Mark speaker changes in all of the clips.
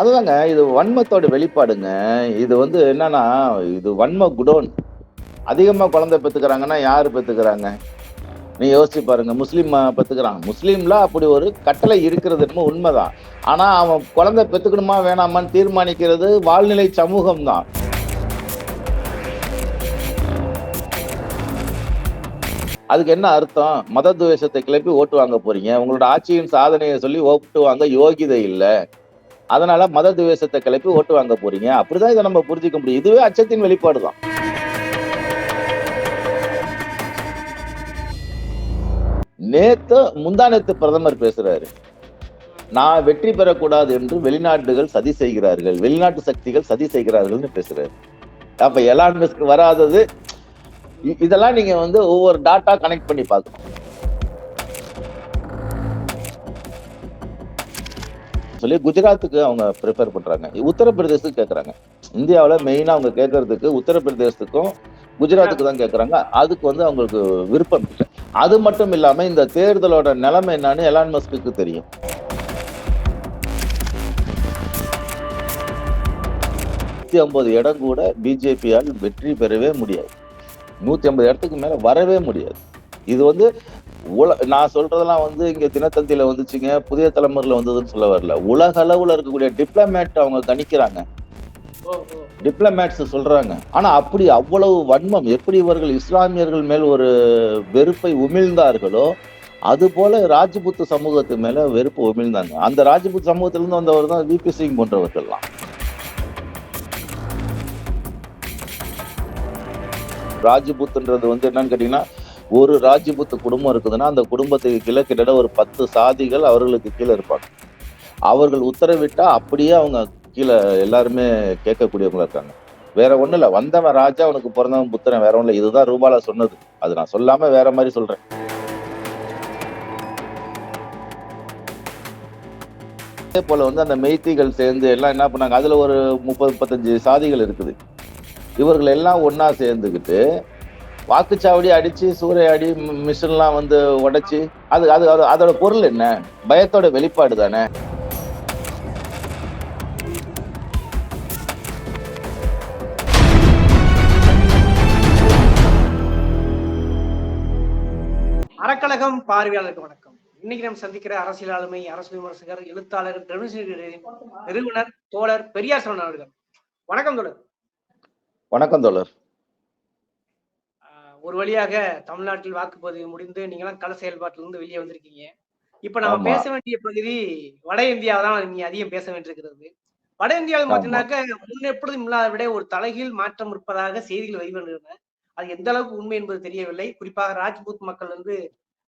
Speaker 1: அதுதாங்க இது வன்மத்தோட வெளிப்பாடுங்க. இது வந்து என்னன்னா இது வன்ம குடோன். அதிகமா குழந்தை பெத்துக்கிறாங்கன்னா யாரு பெத்துக்கிறாங்க? நீ யோசிச்சு பாருங்க முஸ்லீம் பெத்துக்கிறான் முஸ்லீம்ல அப்படி ஒரு கட்டளை இருக்கிறது என்னமோ உண்மைதான். ஆனா அவன் குழந்தை பெத்துக்கணுமா வேணாமான்னு தீர்மானிக்கிறது வாழ்நிலை சமூகம் தான் அதுக்கு என்ன அர்த்தம்? மத துவேஷத்தை கிளப்பி ஓட்டு வாங்க போறீங்க. உங்களோட ஆட்சியின் சாதனையை சொல்லி ஓட்டு வாங்க யோகிதை இல்லை. அதனால மத துவேஷத்தை கிளப்பி ஓட்டு வாங்க போறீங்க. அப்படிதான் இதை நம்ம புரிஞ்சுக்க முடியும். இதுவே அச்சத்தின் வெளிப்பாடு தான் நேத்து முந்தானத்து பிரதமர் பேசுறாரு. நான் வெற்றி பெறக்கூடாது என்று வெளிநாடுகள் சதி செய்கிறார்கள். வெளிநாட்டு சக்திகள் சதி செய்கிறார்கள்னு பேசுறாரு. அப்ப எலான் மஸ்க் வராதது இ- இதெல்லாம் நீங்க வந்து ஒவ்வொரு டாட்டா கனெக்ட் பண்ணி பார்க்கணும். சொல்லி குஜராத்துக்கு அவங்க ப்ரிப்பேர் பண்றாங்க. உத்தரப்பிரதேசத்துக்கு கேக்குறாங்க. இந்தியாவுல மெயினா அவங்க கேட்கறதுக்கு உத்தரப்பிரதேசத்துக்கும் குஜராத்துக்கு தான் கேட்கறாங்க அதுக்கு வந்து அவங்களுக்கு விருப்பம் இல்லை. அது மட்டும் இல்லாம இந்த தேர்தலோட நிலைமை என்னன்னு எலான் மஸ்க்கு தெரியும். நூத்தி ஐம்பது இடம் கூட பிஜேபியால் வெற்றி பெறவே முடியாது. நூத்தி ஐம்பது இடத்துக்கு மேல வரவே முடியாது. இது வந்து உல நான் சொல்றதெல்லாம் வந்து இங்க தினத்தந்தியில வந்துச்சுங்க. புதிய தலைமுறையில வந்ததுன்னு சொல்ல வரல. உலக அளவுல இருக்கக்கூடிய டிப்ளமேட் அவங்க கணிக்கிறாங்க. டிப்ளமேட்ஸ் சொல்றாங்க. ஆனா அப்படி அவ்வளவு வன்மம் எப்படி இவர்கள் இஸ்லாமியர்கள் மேல் ஒரு வெறுப்பை உமிழ்ந்தார்களோ அது போல ராஜபுத்து சமூகத்து மேல வெறுப்பு உமிழ்ந்தாங்க. அந்த ராஜபுத் சமூகத்திலிருந்து வந்தவர் தான் விபி சிங் போன்றவர்கள்லாம். ராஜபுத்துன்றது வந்து என்னன்னு கேட்டீங்கன்னா ஒரு ராஜபுத்து குடும்பம் இருக்குதுன்னா அந்த குடும்பத்துக்கு கீழே கிட்டத்தட்ட ஒரு பத்து சாதிகள் அவர்களுக்கு கீழே இருப்பாங்க. அவர்கள் உத்தரவிட்டா அப்படியே அவங்க கீழே எல்லாருமே கேட்கக்கூடியவங்களா இருக்காங்க. வேற ஒண்ணும் இல்ல. வந்தவன் ராஜா உனக்கு பிறந்தவன் புத்திரன் வேற ஒன்றும் இதுதான் ரூபால சொன்னது. அது நான் சொல்லாம வேற மாதிரி சொல்றேன். அதே போல வந்து அந்த மெய்த்திகள் சேர்ந்து எல்லாம் என்ன பண்ணாங்க? அதுல ஒரு முப்பது முப்பத்தஞ்சு சாதிகள் இருக்குது. இவர்கள் எல்லாம் ஒன்றா சேர்ந்துக்கிட்டு வாக்குச்சாவடி அடிச்சு சூறையாடி மிஷின்லாம் வந்து உடைச்சு அது அது அது- அதோட பொருள் என்ன? பயத்தோட வெளிப்பாடு தானே?
Speaker 2: அறக்கழகம் பார்வையாளருக்கு வணக்கம். இன்னைக்கு நம்ம சந்திக்கிற அரசியல் ஆளுமை அரசு விமர்சகர் எழுத்தாளர் நிறுவனர் தோழர் பெரியார் சரவணன் அவர்கள். வணக்கம் தோழர்.
Speaker 1: வணக்கம் தோழர்.
Speaker 2: ஒரு வழியாக தமிழ்நாட்டில் வாக்குப்பதிவு முடிந்து நீங்களாம் கள செயல்பாட்டிலிருந்து வெளியே வந்திருக்கீங்க. இப்ப நம்ம. பேச வேண்டிய பகுதி வட இந்தியாவை தான் நீங்க அதிகம் பேச வேண்டியிருக்கிறது. வட இந்தியாவில். பார்த்தீங்கன்னாக்க முன் எப்பொழுதும் இல்லாத விட ஒரு தலைகீழ் மாற்றம் இருப்பதாக செய்திகள் வெளிவந்துள்ளன அது எந்த அளவுக்கு உண்மை என்பது தெரியவில்லை. குறிப்பாக ராஜ்பூத் மக்கள் வந்து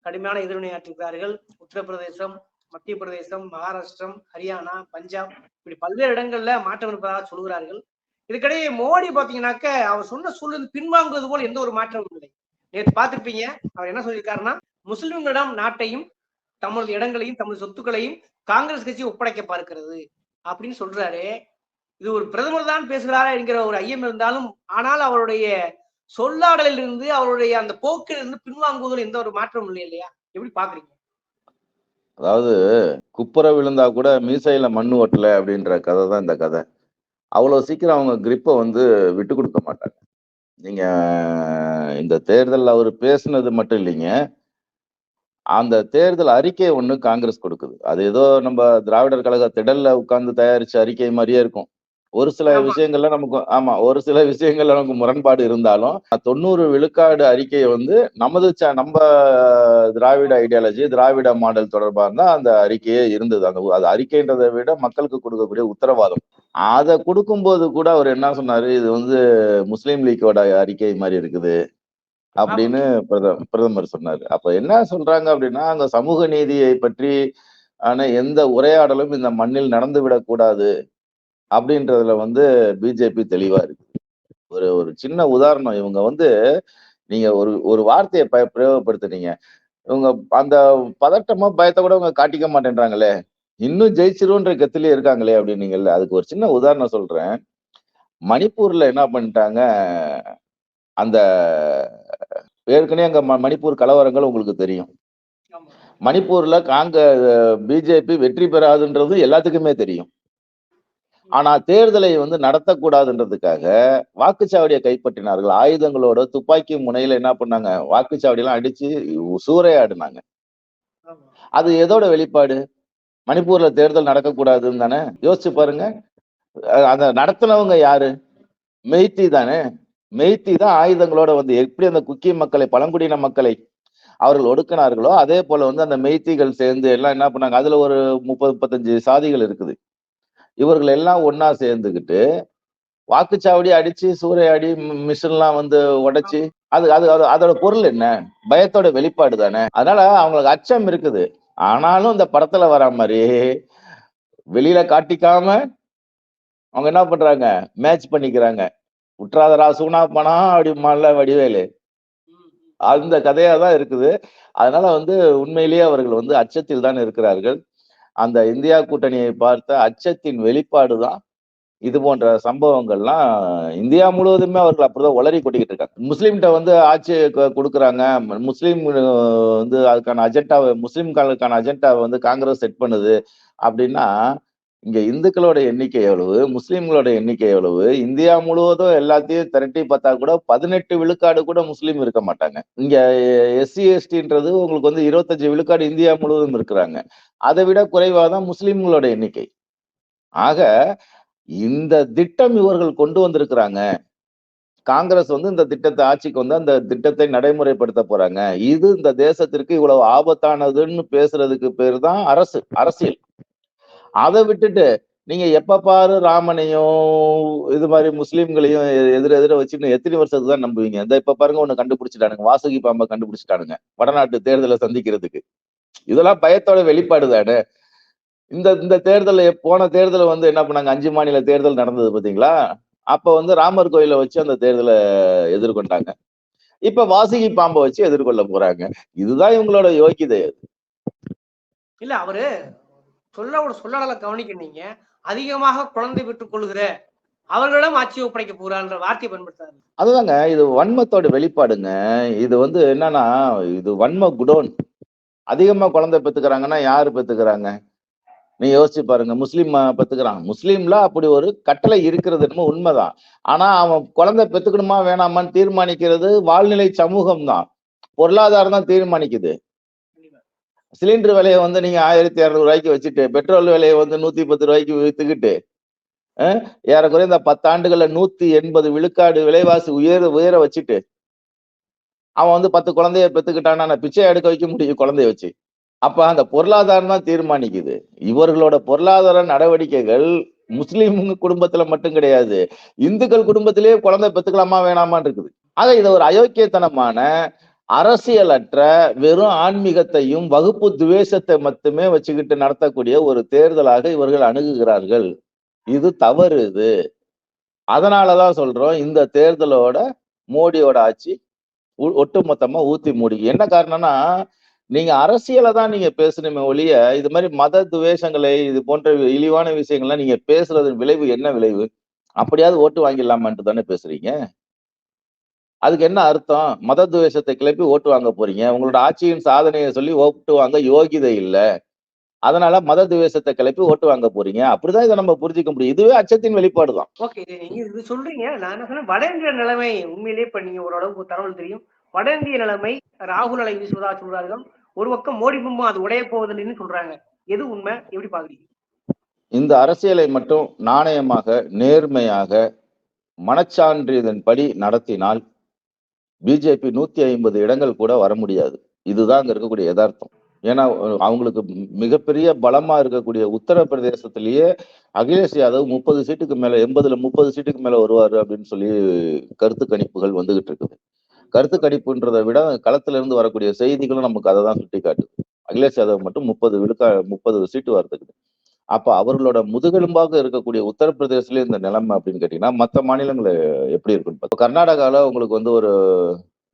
Speaker 2: கடுமையான எதிர்வினையாற்றுகிறார்கள் உத்தரப்பிரதேசம் மத்திய பிரதேசம் மகாராஷ்டிரம் ஹரியானா பஞ்சாப் இப்படி பல்வேறு இடங்கள்ல மாற்றம் இருப்பதாக சொல்கிறார்கள் இதுக்கிடையே மோடி பாத்தீங்கன்னாக்க அவர் சொன்ன சூழ்நிலை பின்வாங்குவது போல் எந்த ஒரு மாற்றமும் இல்லை. நேற்று பார்த்திருப்பீங்க அவர் என்ன சொல்லியிருக்காருன்னா முஸ்லிம்களிடம் நாட்டையும் தமது இடங்களையும் தமது சொத்துக்களையும் காங்கிரஸ் கட்சி ஒப்படைக்க பார்க்கிறது அப்படின்னு சொல்றாரு. இது ஒரு பிரதமர் தான் பேசுகிறாரா என்கிற ஒரு ஐயம் இருந்தாலும் ஆனால் அவருடைய சொல்லாடலில் இருந்து அவருடைய அந்த போக்கில் இருந்து பின்வாங்குவதில் எந்த ஒரு மாற்றமும் இல்லை இல்லையா? எப்படி பாக்குறீங்க?
Speaker 1: அதாவது குப்புற விழுந்தா கூட மீசையில மண்ணு ஓட்டல அப்படின்ற கதை தான் இந்த கதை. அவ்வளோ சீக்கிரம் அவங்க கிரிப்பை வந்து விட்டு கொடுக்க மாட்டாங்க. நீங்க இந்த தேர்தல் அவர் பேசுனது மட்டும் இல்லைங்க. அந்த தேர்தல் அறிக்கை ஒன்று காங்கிரஸ் கொடுக்குது. அது ஏதோ நம்ம திராவிடர் கழக திடல்ல உட்கார்ந்து தயாரிச்ச அறிக்கை மாதிரியே இருக்கும். ஒரு சில. விஷயங்கள்ல நமக்கு ஆமா ஒரு சில விஷயங்கள்ல நமக்கு முரண்பாடு இருந்தாலும் தொண்ணூறு விழுக்காடு அறிக்கையை வந்து நமது நம்ம திராவிட ஐடியாலஜி திராவிட மாடல் தொடர்பாக தான் அந்த அறிக்கையே இருந்தது. அந்த அது அறிக்கைன்றதை விட மக்களுக்கு கொடுக்கக்கூடிய உத்தரவாதம். அதை கொடுக்கும்போது கூட அவர் என்ன சொன்னாரு? இது வந்து முஸ்லீம் லீக்கோட அறிக்கை மாதிரி இருக்குது அப்படின்னு பிரதம பிரதமர் சொன்னாரு. அப்ப என்ன சொல்றாங்க அப்படின்னா அந்த சமூக நீதியை பற்றி ஆன எந்த உரையாடலும் இந்த மண்ணில் நடந்து விடக்கூடாது அப்படின்றதுல வந்து பிஜேபி தெளிவா இருக்கு. ஒரு ஒரு சின்ன உதாரணம். இவங்க வந்து நீங்க ஒரு ஒரு வார்த்தையை ப பிரயோகப்படுத்துனீங்க. இவங்க அந்த பதட்டமா பயத்தை கூட அவங்க காட்டிக்க மாட்டேன்றாங்களே. இன்னும் ஜெயிச்சிருன்ற கத்திலே இருக்காங்களே அப்படின்னீங்கல்ல. அதுக்கு ஒரு சின்ன உதாரணம் சொல்றேன். மணிப்பூர்ல என்ன பண்ணிட்டாங்க? அந்த ஏற்கனவே அங்க மணிப்பூர் கலவரங்கள் உங்களுக்கு தெரியும். மணிப்பூர்ல காங்க பிஜேபி வெற்றி பெறாதுன்றது எல்லாத்துக்குமே தெரியும். ஆனா தேர்தலை வந்து நடத்தக்கூடாதுன்றதுக்காக வாக்குச்சாவடியை கைப்பற்றினார்கள். ஆயுதங்களோட துப்பாக்கி முனையில என்ன பண்ணாங்க? வாக்குச்சாவடி எல்லாம் அடிச்சு சூறையாடினாங்க. அது எதோட வெளிப்பாடு? மணிப்பூர்ல தேர்தல் நடக்கக்கூடாதுன்னு தானே? யோசிச்சு பாருங்க. அந்த நடத்தினவங்க யாரு? மெய்த்தி தானே? மெய்த்தி தான் ஆயுதங்களோட வந்து எப்படி அந்த குக்கி மக்களை பழங்குடியின மக்களை அவர்கள் ஒடுக்கினார்களோ அதே போல வந்து அந்த மெய்த்திகள் சேர்ந்து எல்லாம் என்ன பண்ணாங்க? அதுல ஒரு முப்பது முப்பத்தஞ்சு சாதிகள் இருக்குது. இவர்கள் எல்லாம் ஒன்னா சேர்ந்துக்கிட்டு வாக்குச்சாவடி அடிச்சு சூறையாடி மி- மிஷின்லாம் வந்து உடைச்சு அது அது அது- அதோட பொருள் என்ன? பயத்தோட வெளிப்பாடு தானே. அதனால அவங்களுக்கு அச்சம் இருக்குது. ஆனாலும் இந்த படத்துல வர மாதிரி வெளியில காட்டிக்காம அவங்க என்ன பண்றாங்க? மேட்ச் பண்ணிக்கிறாங்க. உற்றாதரா சூனா பணம் அப்படி மல்ல வடிவேலு. அந்த கதையா தான் இருக்குது. அதனால வந்து உண்மையிலேயே அவர்கள் வந்து அச்சத்தில் தான் இருக்கிறார்கள். அந்த இந்தியா கூட்டணியை பார்த்த அச்சத்தின் வெளிப்பாடு தான் இது போன்ற சம்பவங்கள்லாம் இந்தியா முழுவதுமே அவர்கள் அப்படிதான் உளறி கொட்டிக்கிட்டு இருக்காங்க. முஸ்லீம்கிட்ட வந்து ஆட்சி கொடுக்குறாங்க. முஸ்லீம் வந்து அதுக்கான அஜெண்டாவை முஸ்லீம்களுக்கான அஜெண்டாவை வந்து காங்கிரஸ் செட் பண்ணுது அப்படின்னா இங்க இந்துக்களோட எண்ணிக்கை எவ்வளவு? முஸ்லீம்களோட எண்ணிக்கை எவ்வளவு? இந்தியா முழுவதும் எல்லாத்தையும் திரட்டி பார்த்தா கூட பதினெட்டு விழுக்காடு கூட முஸ்லீம் இருக்க மாட்டாங்க. இங்க எஸ்சி எஸ்டின்றது உங்களுக்கு வந்து இருபத்தஞ்சு விழுக்காடு இந்தியா முழுவதும் இருக்கிறாங்க. அதை விட குறைவாதான் முஸ்லீம்களோட எண்ணிக்கை. ஆக இந்த திட்டம் இவர்கள் கொண்டு வந்திருக்கிறாங்க. காங்கிரஸ் வந்து இந்த திட்டத்தை ஆட்சிக்கு வந்து அந்த திட்டத்தை நடைமுறைப்படுத்த போறாங்க. இது இந்த தேசத்திற்கு இவ்வளவு ஆபத்தானதுன்னு பேசுறதுக்கு பேர் தான் அரசு அரசியல். அதை விட்டுட்டு நீங்க எப்ப பாரு ராமனையும் இது மாதிரி முஸ்லிம்களையும் எதிர எதிர வச்சுன்னு எத்தனை வருஷத்துக்கு தான் நம்புவீங்க. இந்த இப்ப பாருங்க ஒண்ணு கண்டுபிடிச்சிட்டானுங்க. வாசுகி பாம்பை கண்டுபிடிச்சிட்டானுங்க. வடநாட்டு தேர்தலை சந்திக்கிறதுக்கு. இதெல்லாம் பயத்தோட வெளிப்பாடு தானே. இந்த இந்த தேர்தல் போன தேர்தலை வந்து என்ன பண்ணாங்க? அஞ்சு மாநில தேர்தல் நடந்தது பாத்தீங்களா? அப்ப வந்து ராமர் கோயிலை வச்சு அந்த தேர்தலை எதிர்கொண்டாங்க. இப்ப வாசுகி பாம்பை வச்சு எதிர்கொள்ள போறாங்க. இதுதான் இவங்களோட யோக்கியதை
Speaker 2: இல்ல அவரு சொல்ல சொல்லடலை சொல்லல கவனிக்க நீங்க. அதிகமாக குழந்தை பெற்றுக் கொள்கிற அவர்களிடம் ஆட்சி ஒப்படைக்க போறான்ற வார்த்தையை பயன்படுத்தாரு
Speaker 1: அதுதாங்க இது வன்மத்தோட வெளிப்பாடுங்க. இது வந்து என்னன்னா இது வன்ம குடோன். அதிகமா குழந்தை பெத்துக்கிறாங்கன்னா யாரு பெத்துக்கிறாங்க நீ யோசிச்சு பாருங்க முஸ்லீம் பெத்துக்கிறான் முஸ்லீம்ல அப்படி ஒரு கட்டளை இருக்கிறது என்னமோ உண்மைதான். ஆனா அவன் குழந்தை பெத்துக்கணுமா வேணாமான்னு தீர்மானிக்கிறது வாழ்நிலை சமூகம் தான் பொருளாதாரம் தான் தீர்மானிக்குது. சிலிண்டர் விலையை வந்து நீங்க ஆயிரத்தி இரநூறு ரூபாய்க்கு வச்சுட்டு பெட்ரோல் விலையை வந்து நூத்தி பத்து ரூபாய்க்கு வித்துக்கிட்டு ஏறக்குறைய இந்த பத்தாண்டுகளில் நூத்தி எண்பது விழுக்காடு விலைவாசி உயர உயர வச்சுட்டு அவன் வந்து பத்து குழந்தைய பெற்றுக்கிட்டான்னா நான் பிச்சை எடுக்க வைக்க முடியும் குழந்தைய வச்சு. அப்ப அந்த பொருளாதாரம் தான் தீர்மானிக்குது. இவர்களோட பொருளாதார நடவடிக்கைகள் முஸ்லீம் குடும்பத்துல மட்டும் கிடையாது. இந்துக்கள் குடும்பத்திலேயே குழந்தை பெத்துக்கலாமா வேணாமான்னு இருக்குது. ஆக இதை ஒரு அயோக்கியத்தனமான அரசியலற்ற வெறும் ஆன்மீகத்தையும் வகுப்பு துவேஷத்தை மட்டுமே வச்சுக்கிட்டு நடத்தக்கூடிய ஒரு தேர்தலாக இவர்கள் அணுகுகிறார்கள். இது தவறு இது. அதனாலதான் சொல்றோம் இந்த தேர்தலோட மோடியோட ஆட்சி ஒ- ஒட்டுமொத்தமா ஊத்தி மூடி என்ன காரணம்னா நீங்க அரசியலை தான் நீங்க பேசணுமே ஒழிய இது மாதிரி மத துவேஷங்களை இது போன்ற இழிவான விஷயங்கள்லாம் நீங்க பேசுறதன் விளைவு என்ன விளைவு? அப்படியாவது ஓட்டு வாங்கிடலாமான்ட்டு தானே பேசுறீங்க? அதுக்கு என்ன அர்த்தம்? மத துவேஷத்தை கிளப்பி ஓட்டு வாங்க போறீங்க. உங்களோட ஆட்சியின் சாதனையை சொல்லி ஓட்டு வாங்க யோகிதை இல்ல. அதனால மத துவேஷத்தை கிளப்பி ஓட்டு வாங்க போறீங்க. அப்படிதான் இதை நம்ம புரிஞ்சுக்க முடியும். இதுவே அச்சத்தின் வெளிப்பாடு தான்.
Speaker 2: ஓகே நீங்க இது சொல்றீங்க. நான் என்ன சொன்னேன்? வட இந்திய நிலைமை உண்மையிலேயே இப்ப நீங்க ஓரளவுக்கு தகவல் தெரியும். வட இந்திய நிலைமை ராகுல் அலை வீசுவதா சொல்றார்கள். ஒரு பக்கம் மோடி பிம்பம் அது உடைய போவதில்லைன்னு சொல்றாங்க. எது உண்மை? எப்படி பாக்குறீங்க
Speaker 1: இந்த அரசியலை மட்டும் நாணயமாக நேர்மையாக மனச்சான்றிதன்படி நடத்தினால் பிஜேபி நூத்தி ஐம்பது இடங்கள் கூட வர முடியாது. இதுதான் அங்க இருக்கக்கூடிய யதார்த்தம். ஏன்னா அவங்களுக்கு மிகப்பெரிய பலமா இருக்கக்கூடிய உத்தரப்பிரதேசத்திலேயே அகிலேஷ் யாதவ் முப்பது சீட்டுக்கு மேல எண்பதுல முப்பது சீட்டுக்கு மேல வருவாரு அப்படின்னு சொல்லி கருத்து கணிப்புகள் வந்துகிட்டு இருக்குது. கருத்து கணிப்புன்றதை விட களத்துல இருந்து வரக்கூடிய செய்திகளும் நமக்கு அதை தான் சுட்டி காட்டுது அகிலேஷ் யாதவ் மட்டும் முப்பது விழுக்கா முப்பது சீட்டு வரதுக்குது அப்ப அவர்களோட முதுகெலும்பாக இருக்கக்கூடிய உத்தரப்பிரதேசல இந்த நிலைமை அப்படின்னு கேட்டீங்கன்னா மற்ற மாநிலங்கள் எப்படி இருக்குன்னு கர்நாடகாவில் உங்களுக்கு வந்து ஒரு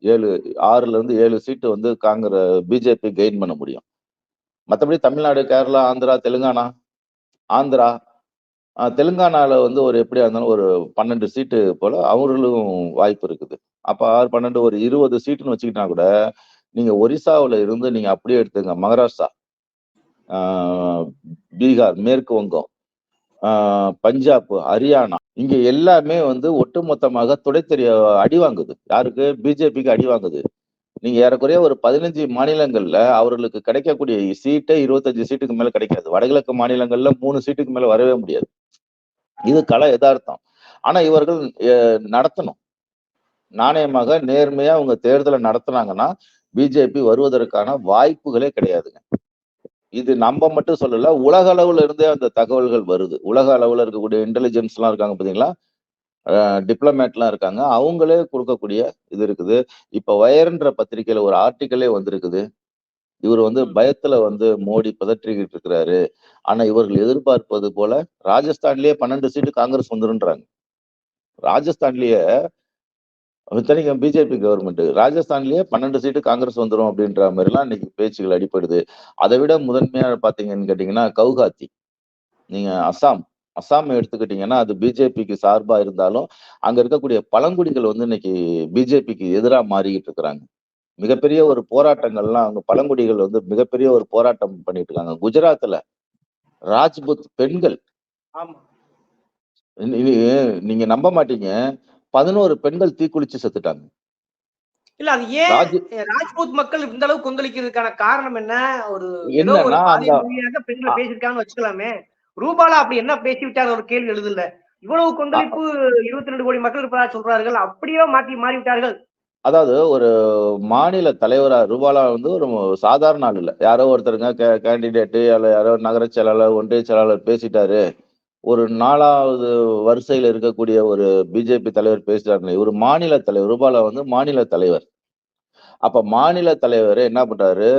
Speaker 1: ஏழு ஆறுல இருந்து ஏழு சீட்டு வந்து காங்கிரஸ் பிஜேபி கெயின் பண்ண முடியும். மற்றபடி தமிழ்நாடு கேரளா ஆந்திரா தெலுங்கானா ஆந்திரா தெலுங்கானாவில் தெலுங்கானால வந்து ஒரு எப்படியா இருந்தாலும் ஒரு பன்னெண்டு சீட்டு போல அவர்களும் வாய்ப்பு இருக்குது. அப்போ ஆறு பன்னெண்டு ஒரு இருபது சீட்டுன்னு வச்சுக்கிட்டா கூட நீங்க ஒரிசாவில் இருந்து நீங்க அப்படியே எடுத்துங்க மகாராஷ்டிரா. பீகார் மேற்கு வங்கம் ஆஹ் பஞ்சாப் ஹரியானா இங்க எல்லாமே வந்து ஒட்டுமொத்தமாக துடைத்தெறிய அடி வாங்குது. யாருக்கு? பிஜேபிக்கு அடி வாங்குது. நீங்க ஏறக்குறைய ஒரு பதினஞ்சு மாநிலங்கள்ல அவர்களுக்கு கிடைக்கக்கூடிய சீட்டே இருபத்தஞ்சு சீட்டுக்கு மேல கிடைக்காது. வடகிழக்கு மாநிலங்கள்ல மூணு சீட்டுக்கு மேல வரவே முடியாது. இது கல யதார்த்தம். ஆனா இவர்கள் நடத்தணும். நாணயமாக நேர்மையா அவங்க தேர்தலை நடத்துனாங்கன்னா பிஜேபி வருவதற்கான வாய்ப்புகளே கிடையாதுங்க. இது நம்ம மட்டும் சொல்லல உலக அளவுல இருந்தே அந்த தகவல்கள் வருது. உலக அளவுல இருக்கக்கூடிய இன்டெலிஜென்ஸ் எல்லாம் இருக்காங்க பாத்தீங்களா? டிப்ளமேட்லாம் இருக்காங்க. அவங்களே கொடுக்கக்கூடிய இது இருக்குது. இப்ப வயர்ன்ற பத்திரிகையில ஒரு ஆர்டிக்கலே வந்திருக்குது. இவர் வந்து. பயத்துல வந்து மோடி பதற்றிக்கிட்டு இருக்கிறாரு. ஆனா இவர்கள் எதிர்பார்ப்பது போல ராஜஸ்தான்லயே பன்னெண்டு சீட்டு காங்கிரஸ் வந்துருன்றாங்க. ராஜஸ்தான்லயே இத்தனைக்கும் பிஜேபி கவர்மெண்ட் ராஜஸ்தான்லயே பன்னெண்டு சீட்டு காங்கிரஸ் வந்துரும் அப்படின்ற மாதிரி எல்லாம் இன்னைக்கு பேச்சுகள் அடிப்படுது அதை விட முதன்மையா பாத்தீங்கன்னு கேட்டீங்கன்னா கவுகாத்தி நீங்க அசாம் அசாம் எடுத்துக்கிட்டீங்கன்னா அது பிஜேபிக்கு சார்பா இருந்தாலும் அங்க இருக்கக்கூடிய பழங்குடிகள் வந்து இன்னைக்கு பிஜேபிக்கு எதிரா மாறிக்கிட்டு இருக்கிறாங்க. மிகப்பெரிய ஒரு போராட்டங்கள்லாம் அவங்க பழங்குடிகள் வந்து மிகப்பெரிய ஒரு போராட்டம் பண்ணிட்டு இருக்காங்க. குஜராத்ல ராஜ்புத் பெண்கள். நீங்க நம்ப மாட்டீங்க. பதினோரு பெண்கள் தீக்குளிச்சு செத்துட்டாங்க.
Speaker 2: இல்ல அது ஏன்
Speaker 1: ராஜ்
Speaker 2: ராஜ்பூத் மக்கள் இந்த அளவுக்கு கொந்தளிக்கிறதுக்கான காரணம் என்ன? ஒரு
Speaker 1: என்னன்னா
Speaker 2: பெண்களை பேசியிருக்காங்கன்னு வச்சுக்கலாமே. ரூபாலா அப்படி என்ன பேசிவிட்டார் ஒரு கேள்வி எழுதல. இவ்வளவு கொந்தளிப்பு இருபத்தி ரெண்டு கோடி மக்கள் இருப்பதா சொல்றார்கள். அப்படியே மாற்றி மாறிவிட்டார்கள்.
Speaker 1: அதாவது ஒரு மாநில தலைவரா ரூபாலா வந்து ஒரு சாதாரண ஆள் இல்ல. யாரோ ஒருத்தருங்க கேண்டிடேட்டு யாரோ நகர செயலாளர் ஒன்றிய செயலாளர் பேசிட்டாரு. ஒரு நாலாவது வரிசையில் இருக்கக்கூடிய ஒரு பிஜேபி தலைவர் பேசுறாரு ஒரு மாநில தலைவர் ரூபால வந்து மாநில தலைவர். அப்ப மாநில தலைவர் என்ன பண்றாரு?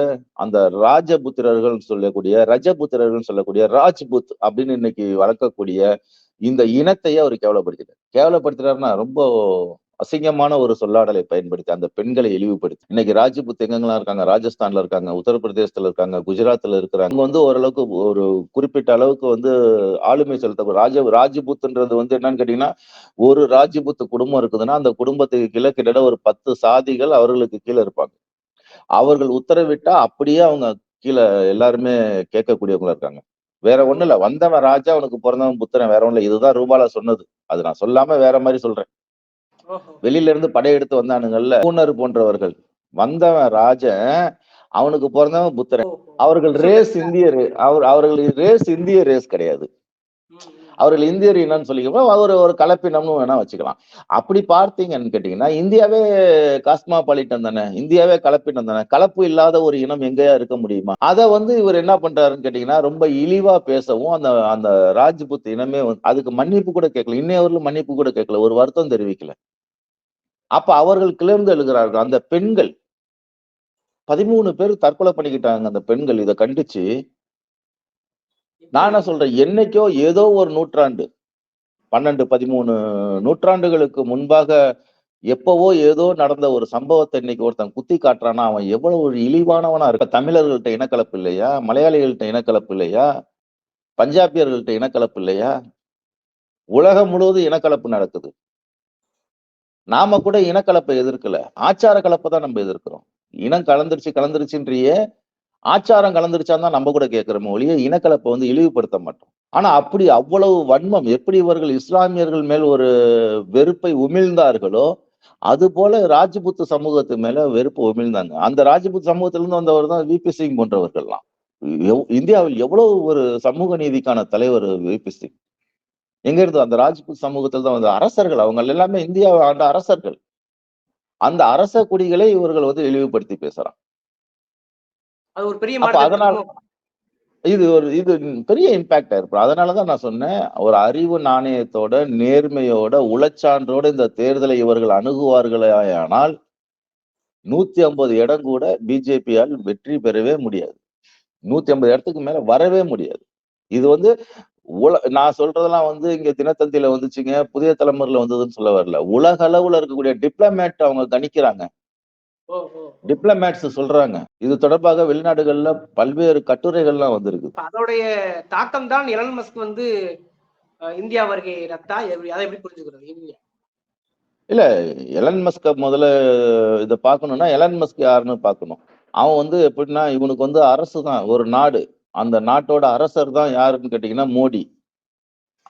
Speaker 1: அந்த ராஜபுத்திரர்கள் சொல்லக்கூடிய ரஜபுத்திரர்கள் சொல்லக்கூடிய ராஜ்புத் அப்படின்னு இன்னைக்கு வளர்க்கக்கூடிய இந்த இனத்தையே அவர் கேவலப்படுத்திட்டார். கேவலப்படுத்துறாருன்னா ரொம்ப அசிங்கமான ஒரு சொல்லாடலை பயன்படுத்தி அந்த பெண்களை இழிவுபடுத்தி. இன்னைக்கு ராஜ்புத் எங்கெங்கெல்லாம் இருக்காங்க? ராஜஸ்தான்ல இருக்காங்க உத்தரப்பிரதேசத்துல இருக்காங்க குஜராத்ல இருக்கிறாங்க. அவங்க வந்து ஓரளவுக்கு ஒரு குறிப்பிட்ட அளவுக்கு வந்து ஆளுமை செலுத்த ராஜ ராஜ்புத்ன்றது வந்து என்னன்னு கேட்டீங்கன்னா ஒரு ராஜ்புத் குடும்பம் இருக்குதுன்னா அந்த குடும்பத்துக்கு கீழே கிட்டத்தட்ட ஒரு பத்து சாதிகள் அவர்களுக்கு கீழே இருப்பாங்க. அவர்கள் உத்தரவிட்டா அப்படியே அவங்க கீழே எல்லாருமே கேட்கக்கூடியவங்களா இருக்காங்க. வேற ஒண்ணு இல்ல. வந்தவன் ராஜா அவனுக்கு பிறந்தவன் புத்திரன் வேற ஒண்ணு இல்ல. இதுதான் ரூபால சொன்னது. அது நான் சொல்லாம வேற மாதிரி சொல்றேன். வெளியில இருந்து படையெடுத்து வந்தானுங்கல்ல பூனர் போன்றவர்கள். வந்தவன் ராஜன் அவனுக்கு பிறந்தவன் புத்திரன். அவர்கள் ரேஸ் இந்திய ரே- அவர் அவர்கள் ரேஸ் இந்திய ரேஸ் கிடையாது. அவர்கள் இந்தியர் இனம்னு சொல்லிக்கிறோம் ஒரு ஒரு கலப்பினம்னு வேணா வச்சுக்கலாம். அப்படி பார்த்தீங்கன்னு கேட்டீங்கன்னா இந்தியாவே காஸ்மாபாலிட்டன் தானே. இந்தியாவே கலப்பினம் தானே. கலப்பு இல்லாத ஒரு இனம் எங்கேயா இருக்க முடியுமா? அதை வந்து இவர் என்ன பண்றாருன்னு கேட்டீங்கன்னா ரொம்ப இழிவா பேசவும் அந்த அந்த ராஜ்புத் இனமே வந்து- அதுக்கு மன்னிப்பு கூட கேட்கல. இன்னையவர்களும் மன்னிப்பு கூட கேட்கல. ஒரு வருத்தம் தெரிவிக்கல. அப்ப அவர்கள் கிளர்ந்து எழுகிறார்கள். அந்த பெண்கள் பதிமூணு பேர் தற்கொலை பண்ணிக்கிட்டாங்க அந்த பெண்கள். இதை கண்டிச்சு நான் என்ன சொல்றேன்? என்னைக்கோ ஏதோ ஒரு நூற்றாண்டு பன்னெண்டு பதிமூணு நூற்றாண்டுகளுக்கு முன்பாக எப்பவோ ஏதோ நடந்த ஒரு சம்பவத்தை இன்னைக்கு ஒருத்தன் குத்தி காட்டுறானா அவன் எவ்வளவு ஒரு இழிவானவனா இருக்க தமிழர்கள்ட்ட இனக்கலப்பு இல்லையா? மலையாளிகள்ட்ட இனக்கலப்பு இல்லையா? பஞ்சாபியர்கள்ட்ட இனக்கலப்பு இல்லையா? உலகம் முழுவதும் இனக்கலப்பு நடக்குது. நாம கூட இனக்கலப்பை எதிர்க்கல. ஆச்சார கலப்பை தான் நம்ம எதிர்க்கிறோம். இனம் கலந்துருச்சு கலந்துருச்சுன்றியே ஆச்சாரம் கலந்துருச்சா தான் நம்ம கூட கேட்கிறோம் ஒழிய இனக்கலப்பை வந்து இழிவுபடுத்த மாட்டோம். ஆனா அப்படி அவ்வளவு வன்மம் எப்படி இவர்கள் இஸ்லாமியர்கள் மேல் ஒரு வெறுப்பை உமிழ்ந்தார்களோ அது போல ராஜபுத்து சமூகத்து மேல வெறுப்பு உமிழ்ந்தாங்க. அந்த ராஜபுத் சமூகத்திலிருந்து வந்தவர் தான் விபி சிங் போன்றவர்கள்லாம். இந்தியாவில் எவ்வளவு ஒரு சமூக நீதிக்கான தலைவர் விபி சிங்? எங்க இருந்து அந்த ராஜ்புத் சமூகத்தில் தான் வந்த அரசர்கள்? அவங்க எல்லாமே இந்தியாவை ஆண்ட அரசர்கள். அந்த அரச குடிகளை இவர்கள் வந்து இழிவுபடுத்தி
Speaker 2: மாற்றம்
Speaker 1: அதனால-
Speaker 2: இருக்குமோ?
Speaker 1: இது ஒரு இது பெரிய இம்பாக்ட் ஆயிருக்கும் அதனாலதான் நான் சொன்னேன். ஒரு அறிவு நாணயத்தோட நேர்மையோட உளச்சான்றோட இந்த தேர்தலை இவர்கள் அணுகுவார்களேயானால் நூத்தி ஐம்பது இடம் கூட பிஜேபியால் வெற்றி பெறவே முடியாது. நூத்தி ஐம்பது இடத்துக்கு மேல வரவே முடியாது. இது வந்து உல நான் சொல்றதெல்லாம் வந்து இங்க தினத்தந்தியில வந்துச்சுங்க புதிய தலைமுறையில வந்ததுன்னு சொல்ல வரல. உலக அளவுல இருக்கக்கூடிய டிப்ளமேட் அவங்க கணிக்கிறாங்க. டிப்ளமேட்ஸ் சொல்றாங்க. இது தொடர்பாக வெளிநாடுகள்ல பல்வேறு கட்டுரைகள்லாம் வந்திருக்கு.
Speaker 2: அதோடைய தாக்கம் தான் எலன் மஸ்க் வந்து இந்தியா வருகை ரத்தா அதை எப்படி புரிஞ்சுக்கிறது இந்தியா?
Speaker 1: இல்ல எலன் மஸ்க முதல்ல இதை பார்க்கணும்னா எலன் மஸ்க் யாருன்னு பார்க்கணும். அவன் வந்து எப்படின்னா இவனுக்கு வந்து அரசு தான் ஒரு நாடு. அந்த நாட்டோட அரசர் தான் யாருன்னு கேட்டீங்கன்னா மோடி.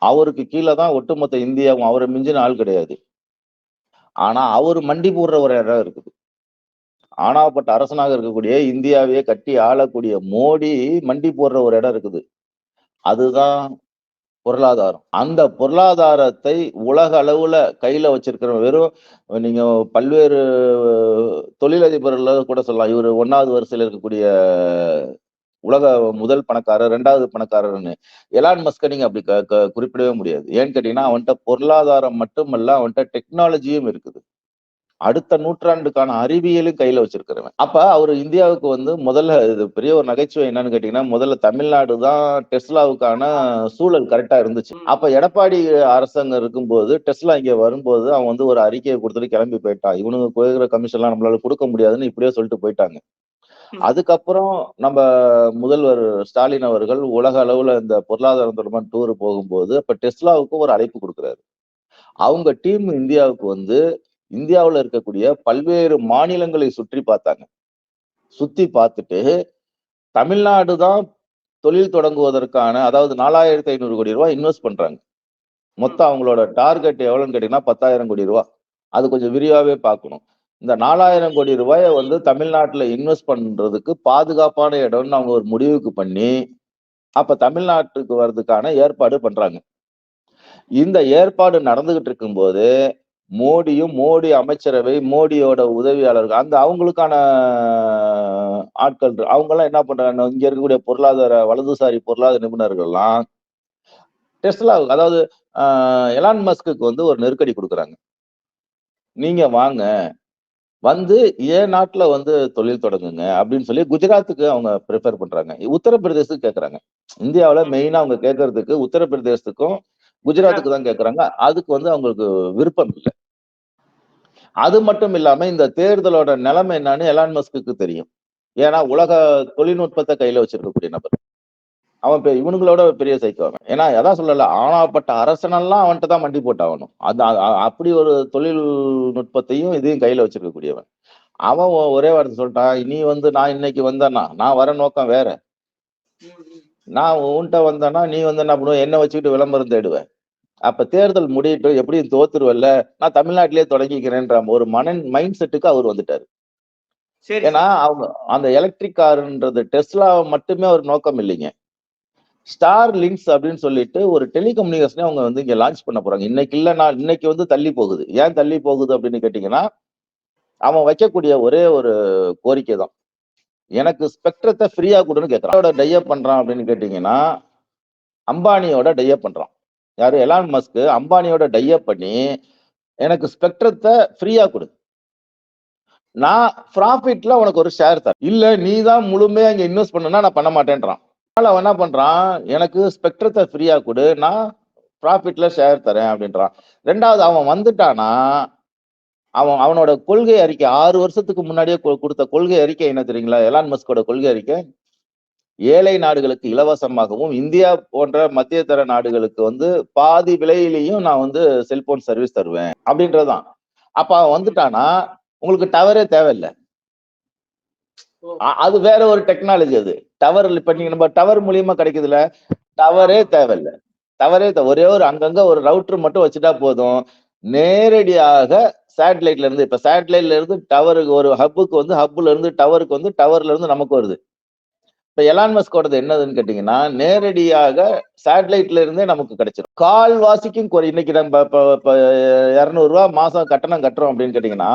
Speaker 1: அவருக்கு கீழே தான் ஒட்டுமொத்த இந்தியாவும் அவரை மிஞ்சின ஆள் கிடையாது. ஆனா அவர் மண்டி போடுற ஒரு இடம் இருக்குது? ஆனாப்பட்ட அரசனாக இருக்கக்கூடிய இந்தியாவையே கட்டி ஆளக்கூடிய மோடி மண்டி போடுற ஒரு இடம் இருக்குது. அதுதான் பொருளாதாரம். அந்த பொருளாதாரத்தை உலக அளவுல கையில வச்சிருக்கிற வெறும் நீங்க பல்வேறு தொழிலதிபர்கள் கூட சொல்லலாம். இவர் ஒன்னாவது வரிசையில் இருக்கக்கூடிய உலக முதல் பணக்காரர் ரெண்டாவது பணக்காரர்னு எலான் மஸ்க நீங்க அப்படி குறிப்பிடவே முடியாது. ஏன்னு கேட்டீங்கன்னா அவன்கிட்ட பொருளாதாரம் மட்டுமல்ல அவன்கிட்ட டெக்னாலஜியும் இருக்குது. அடுத்த நூற்றாண்டுக்கான அறிவியலும் கையில வச்சிருக்கிறவன். அப்ப அவர் இந்தியாவுக்கு வந்து முதல்ல இது பெரிய ஒரு நகைச்சுவை என்னன்னு கேட்டீங்கன்னா முதல்ல தமிழ்நாடு தான் டெஸ்லாவுக்கான சூழல் கரெக்டா இருந்துச்சு. அப்ப எடப்பாடி அரசாங்கம் இருக்கும்போது டெஸ்லா இங்க வரும்போது அவன் வந்து ஒரு அறிக்கையை கொடுத்துட்டு கிளம்பி போயிட்டான். இவனுங்க கோயிக்கிற கமிஷன்லாம் நம்மளால கொடுக்க முடியாதுன்னு இப்படியே சொல்லிட்டு போயிட்டாங்க. அதுக்கப்புறம் நம்ம முதல்வர் ஸ்டாலின் அவர்கள் உலக அளவுல இந்த பொருளாதாரம் தொடர்பான டூர் போகும்போது அப்ப டெஸ்லாவுக்கு ஒரு அழைப்பு கொடுக்குறாரு. அவங்க டீம் இந்தியாவுக்கு வந்து இந்தியாவுல இருக்கக்கூடிய பல்வேறு மாநிலங்களை சுற்றி பார்த்தாங்க. சுத்தி பார்த்துட்டு தமிழ்நாடு தான் தொழில் தொடங்குவதற்கான அதாவது நாலாயிரத்தி ஐநூறு கோடி ரூபாய் இன்வெஸ்ட் பண்றாங்க. மொத்தம் அவங்களோட டார்கெட் எவ்வளவுன்னு கேட்டீங்கன்னா பத்தாயிரம் கோடி ரூபாய். அது கொஞ்சம் விரிவாவே பார்க்கணும். இந்த நாலாயிரம் கோடி ரூபாயை வந்து தமிழ்நாட்டில் இன்வெஸ்ட் பண்ணுறதுக்கு பாதுகாப்பான இடம்னு அவங்க ஒரு முடிவுக்கு பண்ணி அப்போ தமிழ்நாட்டுக்கு வர்றதுக்கான ஏற்பாடு பண்ணுறாங்க இந்த ஏற்பாடு நடந்துகிட்டு இருக்கும்போது மோடியும் மோடி அமைச்சரவை மோடியோட உதவியாளர்கள் அந்த அவங்களுக்கான ஆட்கள் அவங்கெல்லாம் என்ன பண்றாங்க இங்க இருக்கக்கூடிய பொருளாதார வலதுசாரி பொருளாதார நிபுணர்கள்லாம் டெஸ்ட்லா அதாவது எலான் மஸ்க்கு வந்து ஒரு நெருக்கடி கொடுக்குறாங்க. நீங்க வாங்க வந்து ஏன் நாட்டுல வந்து தொழில் தொடங்குங்க அப்படின்னு சொல்லி குஜராத்துக்கு அவங்க ப்ரிஃபர் பண்றாங்க. உத்தரப்பிரதேசத்துக்கு கேக்குறாங்க. இந்தியாவுல மெயினா அவங்க கேட்கறதுக்கு உத்தரப்பிரதேசத்துக்கும் குஜராத்துக்கு தான் கேக்குறாங்க. அதுக்கு வந்து அவங்களுக்கு விருப்பம் இல்லை. அது மட்டும் இல்லாம இந்த தேர்தலோட நிலைமை என்னன்னு எலான் மஸ்க்கு தெரியும். ஏன்னா உலக தொழில்நுட்பத்தை கையில வச்சிருக்கக்கூடிய நபர். அவன் பெ- இவனுங்களோட பெரிய சைக்கோவன் ஏன்னா அதான் சொல்லல ஆனாப்பட்ட அரசனெல்லாம் அவன்கிட்ட தான் மண்டி போட்டாகணும் அது அப்படி ஒரு தொழில்நுட்பத்தையும் இதையும் கையில வச்சிருக்கக்கூடியவன். அவன் ஒரே வார்த்தை சொல்லிட்டான் நீ வந்து நான் இன்னைக்கு வந்தேன்னா நான் வர நோக்கம் வேற. நான் உன்கிட்ட வந்தேன்னா நீ வந்து என்ன பண்ணுவ? என்ன வச்சுக்கிட்டு விளம்பரம் தேடுவேன் அப்ப தேர்தல் முடியட்டும் எப்படியும் தோத்துருவல்ல நான் தமிழ்நாட்டிலேயே தொடங்கிக்கிறேன்ற ஒரு மன மைண்ட் செட்டுக்கு அவர் வந்துட்டாரு. ஏன்னா அவங்க அந்த எலக்ட்ரிக் காருன்றது டெஸ்லா மட்டுமே ஒரு நோக்கம் இல்லைங்க. ஸ்டார் லிங்க்ஸ் அப்படின்னு சொல்லிட்டு ஒரு டெலிகம்யூனிகேஷனே அவங்க வந்து இங்க லான்ச் பண்ண போறாங்க. இன்னைக்கு இல்ல நான் இன்னைக்கு வந்து தள்ளி போகுது. ஏன் தள்ளி போகுது அப்படின்னு கேட்டீங்கன்னா அவன் வைக்கக்கூடிய ஒரே ஒரு கோரிக்கை தான். எனக்கு ஸ்பெக்ட்ரத்தை ஃப்ரீயா கொடுன்னு கேட்கறான் டையப் பண்றான் அப்படின்னு கேட்டீங்கன்னா அம்பானியோட டையப் பண்றான். யாரு? எலான் மஸ்க்கு அம்பானியோட டையப் பண்ணி எனக்கு ஸ்பெக்ட்ரத்தை ஃப்ரீயா கொடு. நான் ப்ராஃபிட்ல உனக்கு ஒரு ஷேர் தரேன். இல்ல நீ தான் முழுமையா இங்க இன்வெஸ்ட் பண்ணனா நான் பண்ண மாட்டேன்றான். அவன் என்ன பண்றான்? எனக்கு ஸ்பெக்ட்ரத்தை ஃப்ரீயா கொடு நான் ப்ராஃபிட்ல ஷேர் தரேன் அப்படின்றான். ரெண்டாவது அவன் வந்துட்டானா அவன் அவனோட கொள்கை அறிக்கை ஆறு வருஷத்துக்கு முன்னாடியே கொ- கொடுத்த கொள்கை அறிக்கை என்ன தெரியுங்களா? எலான் மஸ்கோட கொள்கை அறிக்கை. ஏழை நாடுகளுக்கு இலவசமாகவும் இந்தியா போன்ற மத்திய தர நாடுகளுக்கு வந்து பாதி விலையிலையும் நான் வந்து செல்போன் சர்வீஸ் தருவேன் அப்படின்றதான். அப்ப அவன் வந்துட்டானா உங்களுக்கு டவரே தேவையில்லை. அது வேற ஒரு டெக்னாலஜி அது. டவர் இப்ப நீங்க நம்ம டவர் மூலியமா கிடைக்குதுல டவரே தேவையில்லை. டவரே ஒரே ஒரு அங்கங்க ஒரு ரவுட்டர் மட்டும் வச்சுட்டா போதும். நேரடியாக சேட்டலைட்ல இருந்து இப்ப சேட்டலைட்ல இருந்து டவருக்கு ஒரு ஹப்புக்கு வந்து ஹப்புல இருந்து டவருக்கு வந்து டவர்ல இருந்து நமக்கு வருது. இப்ப எலான்மஸ் மஸ்கோடது என்னதுன்னு கேட்டீங்கன்னா நேரடியாக சேட்டலைட்ல இருந்தே நமக்கு கிடைச்சிடும் கால் வாசிக்கும் குறை இன்னைக்கு நம்ம இப்ப இப்ப இருநூறு ரூபாய் மாசம் கட்டணம் கட்டுறோம் அப்படின்னு கேட்டீங்கன்னா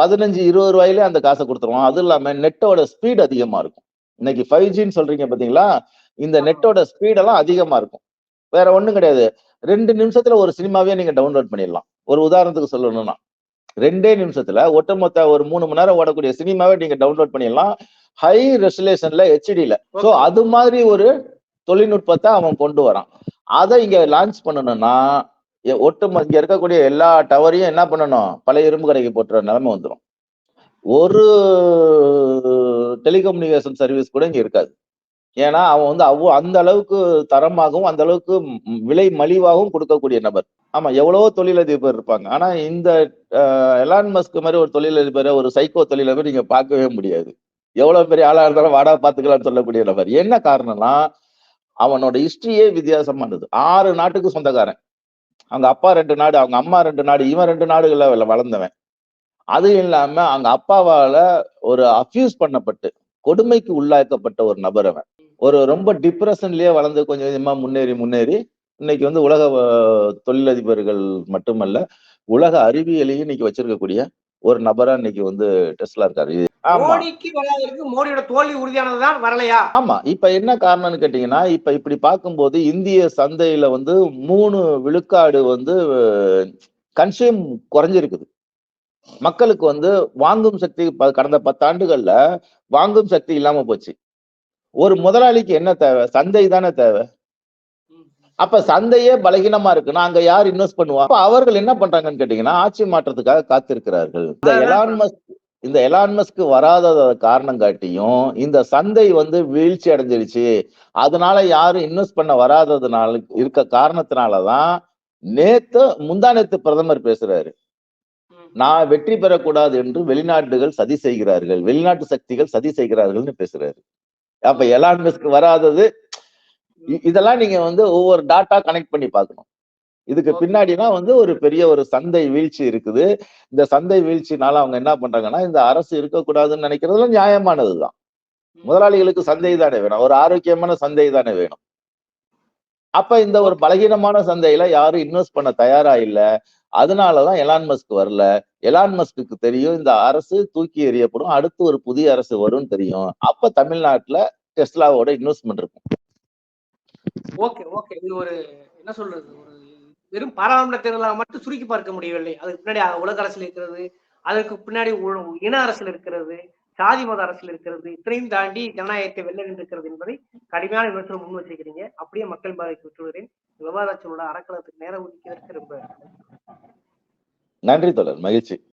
Speaker 1: பதினஞ்சு இருபது ரூபாயிலே அந்த காசை கொடுத்துருவோம் அது இல்லாம நெட்டோட ஸ்பீட் அதிகமா இருக்கும். இன்னைக்கு ஃபைவ் ஜின்னு சொல்றீங்க பாத்தீங்களா? இந்த நெட்டோட ஸ்பீடெல்லாம் அதிகமா இருக்கும். வேற ஒண்ணும் கிடையாது. ரெண்டு நிமிஷத்துல ஒரு சினிமாவே நீங்க டவுன்லோட் பண்ணிடலாம். ஒரு உதாரணத்துக்கு சொல்லணும்னா ரெண்டே நிமிஷத்துல ஒட்டுமொத்த ஒரு மூணு மணி நேரம் ஓடக்கூடிய சினிமாவை நீங்க டவுன்லோட் பண்ணிடலாம். ஹை ரெசல்யூஷன்ல ஹெச்டில சோ அது மாதிரி ஒரு தொழில்நுட்பத்தை அவன் கொண்டு வரான். அதை இங்க லான்ச் பண்ணணும்னா எ- இங்க இருக்கக்கூடிய எல்லா டவரையும் என்ன பண்ணணும்? பழைய இரும்பு கடைக்கு போட்டுற நிலைமை வந்துடும் ஒரு டெலிகம்யூனிகேஷன் சர்வீஸ் கூட இங்க இருக்காது. ஏன்னா அவன் வந்து அவ்வளோ அந்த அளவுக்கு தரமாகவும் அந்த அளவுக்கு விலை மலிவாகவும் கொடுக்கக்கூடிய நபர். ஆமா எவ்வளவோ தொழிலதிபர் இருப்பாங்க. ஆனா இந்த எலான் மஸ்க் மாதிரி ஒரு தொழிலதிபரை ஒரு சைக்கோ தொழிலதிபர் நீங்க பார்க்கவே முடியாது. எவ்வளவு பெரிய ஆளா இருந்தாலும் வாடா பாத்துக்கலாம்னு சொல்லக்கூடிய நபர். என்ன காரணம்னா அவனோட ஹிஸ்டரியே வித்தியாசமானது. ஆறு நாட்டுக்கு சொந்தக்காரன். அவங்க அப்பா ரெண்டு நாடு அவங்க அம்மா ரெண்டு நாடு இவன் ரெண்டு நாடுகள்ல வளர்ந்தவன். அது இல்லாம அவங்க அப்பாவால ஒரு அஃப்யூஸ் பண்ணப்பட்டு கொடுமைக்கு உள்ளாக்கப்பட்ட ஒரு நபர் அவன். ஒரு ரொம்ப டிப்ரெஷன்லயே வளர்ந்து கொஞ்சம் கொஞ்சமா முன்னேறி முன்னேறி இன்னைக்கு வந்து உலக தொழிலதிபர்கள் மட்டுமல்ல உலக அறிவியலையும் இன்னைக்கு வச்சிருக்கக்கூடிய ஒரு நபரா இன்னைக்கு வந்து டெஸ்லா இருக்காரு.
Speaker 2: மோடிக்கு வராதற்கு மோடியோட தோல்வி உறுதியானதுதான் வரலையா?
Speaker 1: ஆமா. இப்ப என்ன காரணம்னு கேட்டீங்கன்னா இப்ப இப்படி பார்க்கும்போது இந்திய சந்தையில வந்து மூணு விழுக்காடு வந்து கன்சியூம் குறைஞ்சிருக்குது. மக்களுக்கு வந்து வாங்கும் சக்தி கடந்த பத்தாண்டுகள்ல வாங்கும் சக்தி இல்லாம போச்சு. ஒரு முதலாளிக்கு என்ன தேவை? சந்தை தானே தேவை. அப்ப சந்தையே பலகீனமா இருக்குன்னா அங்க யார் இன்வெஸ்ட் பண்ணுவா? அப்ப அவர்கள் என்ன பண்றாங்கன்னு கேட்டீங்கன்னா ஆட்சி மாற்றத்துக்காக காத்திருக்கிறார்கள். இந்த எலான் மஸ்க் இந்த எலான் மஸ்க் வராத காரணம் காட்டியும் இந்த சந்தை வந்து வீழ்ச்சி அடைஞ்சிருச்சு. அதனால யாரும் இன்வெஸ்ட் பண்ண வராததுனால இருக்க காரணத்தினாலதான் நேத்து முந்தா நேத்து பிரதமர் பேசுறாரு. நான் வெற்றி பெறக்கூடாது என்று வெளிநாட்டுகள் சதி செய்கிறார்கள். வெளிநாட்டு சக்திகள் சதி செய்கிறார்கள்னு பேசுறாரு. அப்ப எலான் மஸ்க் வராதது இதெல்லாம் நீங்க வந்து ஒவ்வொரு டாட்டா கனெக்ட் பண்ணி பார்க்கணும். இதுக்கு. பின்னாடினா வந்து ஒரு பெரிய ஒரு சந்தை வீழ்ச்சி இருக்குது. இந்த சந்தை வீழ்ச்சினால அவங்க என்ன பண்றாங்கன்னா இந்த அரசு இருக்கக்கூடாதுன்னு நினைக்கிறதுல நியாயமானதுதான். முதலாளிகளுக்கு சந்தை தானே வேணும். ஒரு ஆரோக்கியமான சந்தை தானே வேணும். அப்ப இந்த ஒரு பலகீனமான சந்தையில யாரும் இன்வெஸ்ட் பண்ண தயாரா இல்ல. அதனாலதான் எலான் மஸ்க் வரல. எலான் மஸ்க்கு தெரியும் இந்த அரசு தூக்கி எறியப்படும். அடுத்து ஒரு புதிய அரசு வரும்னு தெரியும். அப்ப தமிழ்நாட்டுல டெஸ்லாவோட இன்வெஸ்ட்மெண்ட் இருக்கும்.
Speaker 2: Okay okay. இது ஒரு என்ன சொல்றது ஒரு வெறும் பாராளுமன்ற தேர்தலாக மட்டும் சுருக்கி பார்க்க முடியவில்லை. அதுக்கு பின்னாடி உலக அரசியல் இருக்கிறது அதற்கு பின்னாடி இன அரசியல் இருக்கிறது சாதி மத அரசியல் இருக்கிறது இத்தனையும் தாண்டி ஜனநாயகத்தை வெல்ல நின்றிருக்கிறது என்பதை கடுமையான விமர்சனம் முன் வச்சிருக்கிறீங்க. அப்படியே மக்கள் பாதைக்கு விட்டுவிடுறேன் விவாதச்சலோட அறக்கலத்துக்கு நேரம் ஒதுக்கியதற்கு ரொம்ப
Speaker 1: நன்றி. தொடர் மகிழ்ச்சி.